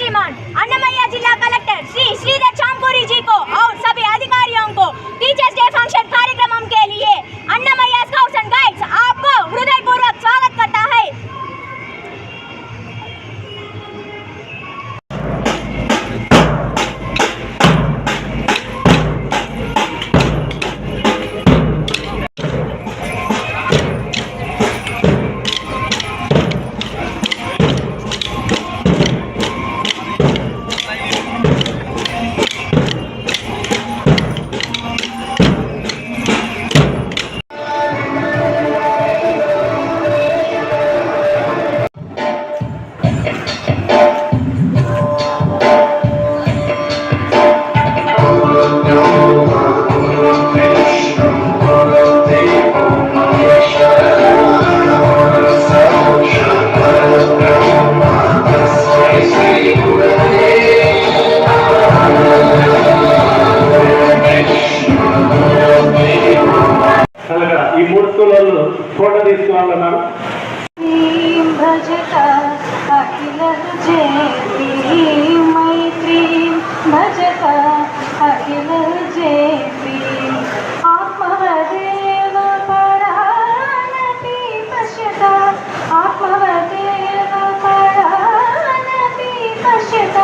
श्रीमान अन्नमैया जिला कलेक्टर श्री श्रीधर शामपुरी जी को చేసుకోవాలన్నారు భజత అఖిల మైత్రి భజత అఖిల జేపీ ఆత్మవదేవ పరాణపి పశ్యత ఆత్మవదేవ పరాణపి పశ్యత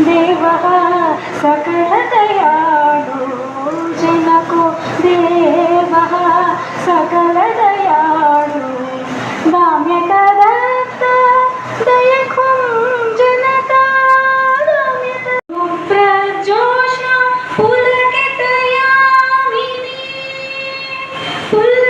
देवः सकल दयालु जिनको देवः सकल दयालु। दाम्यतदत्त दयखुं जनता प्रजोष्णा पुलकितयामिनी पुल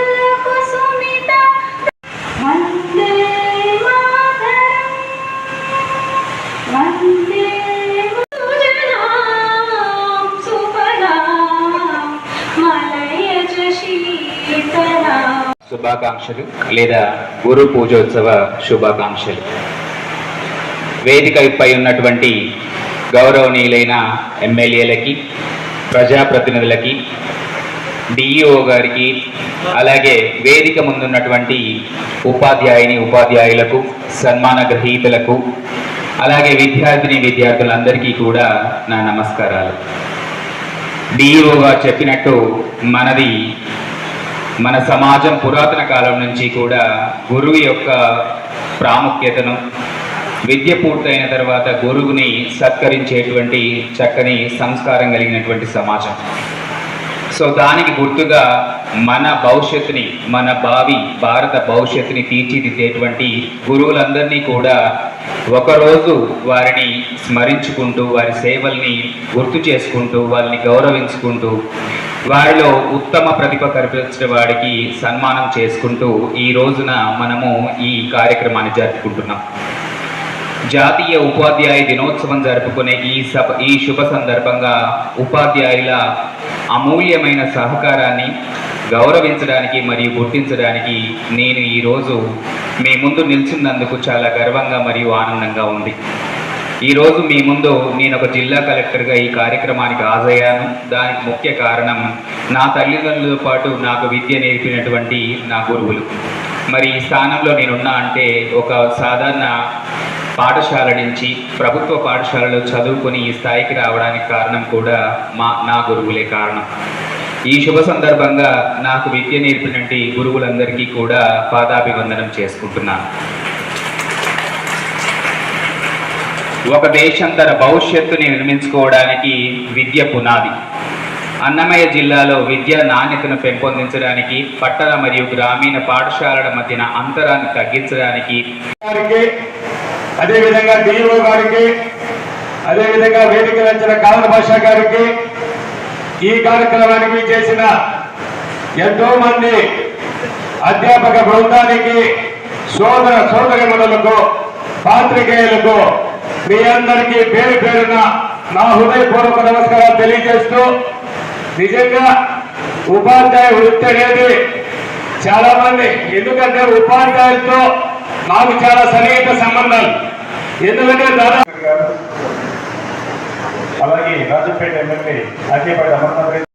శుభాకాంక్షలు లేదా గురు పూజోత్సవ శుభాకాంక్షలు. వేదికపై ఉన్నటువంటి గౌరవనీయులైన ఎమ్మెల్యేలకి ప్రజాప్రతినిధులకి డిఈఓ గారికి అలాగే వేదిక ముందున్నటువంటి ఉపాధ్యాయుని ఉపాధ్యాయులకు సన్మాన గ్రహీతలకు అలాగే విద్యార్థిని విద్యార్థులందరికీ కూడా నా నమస్కారాలు. డిఈఓ గారు చెప్పినట్టు మనది మన సమాజం పురాతన కాలం నుంచి కూడా గురువు యొక్క ప్రాముఖ్యతను విద్య పూర్తయిన తర్వాత గురువుని సత్కరించేటువంటి చక్కని సంస్కారం కలిగినటువంటి సమాజం. సో దానికి గుర్తుగా మన భవిష్యత్తుని మన భావి భారత భవిష్యత్తుని తీర్చిదిద్దేటువంటి గురువులందరినీ కూడా ఒకరోజు వారిని స్మరించుకుంటూ వారి సేవల్ని గుర్తు చేసుకుంటూ వారిని గౌరవించుకుంటూ వారిలో ఉత్తమ ప్రతిభ కనిపించిన వాడికి సన్మానం చేసుకుంటూ ఈ రోజున మనము ఈ కార్యక్రమాన్ని జరుపుకుంటున్నాం. జాతీయ ఉపాధ్యాయ దినోత్సవం జరుపుకునే ఈ సభ ఈ శుభ సందర్భంగా ఉపాధ్యాయుల అమూల్యమైన సహకారాన్ని గౌరవించడానికి మరియు గుర్తించడానికి నేను ఈరోజు మీ ముందు నిలిచినందుకు చాలా గర్వంగా మరియు ఆనందంగా ఉంది. ఈరోజు మీ ముందు నేను ఒక జిల్లా కలెక్టర్గా ఈ కార్యక్రమానికి హాజరయ్యాను. దానికి ముఖ్య కారణం నా తల్లిదండ్రులతో పాటు నాకు విద్య నేర్పినటువంటి నా గురువులు. మరి ఈ స్థానంలో నేనున్నా అంటే ఒక సాధారణ పాఠశాల నుంచి ప్రభుత్వ పాఠశాలలో చదువుకుని ఈ స్థాయికి రావడానికి కారణం కూడా మా నా గురువులే కారణం. ఈ శుభ సందర్భంగా నాకు విద్య నేర్పినటువంటి గురువులందరికీ కూడా పాదాభివందనం చేసుకుంటున్నాను ఒక దేశం తన భవిష్యత్తుని నిర్మించుకోవడానికి విద్య పునాది. అన్నమయ్య జిల్లాలో విద్య నాణ్యతను పెంపొందించడానికి పట్టణ మరియు గ్రామీణ పాఠశాలల మధ్యన అంతరాన్ని తగ్గించడానికి అదేవిధంగా డిఓ గారికి అదేవిధంగా వేదిక వచ్చిన కాలన భాష గారికి ఈ కార్యక్రమానికి చేసిన ఎంతో మంది అధ్యాపక బృందానికి సోదర సోదరిమణులకు పాత్రికేయులకు మీ అందరికీ పేరు పేరున నా హృదయపూర్వక నమస్కారాలు తెలియజేస్తూ నిజంగా ఉపాధ్యాయ వృత్తి అనేది చాలా మంది ఎందుకంటే ఉపాధ్యాయులతో నాకు చాలా సన్నిహిత సంబంధాలు. ఎందుకంటే దాదాపు Rajampet MLA Akhilapati Amarnath Reddy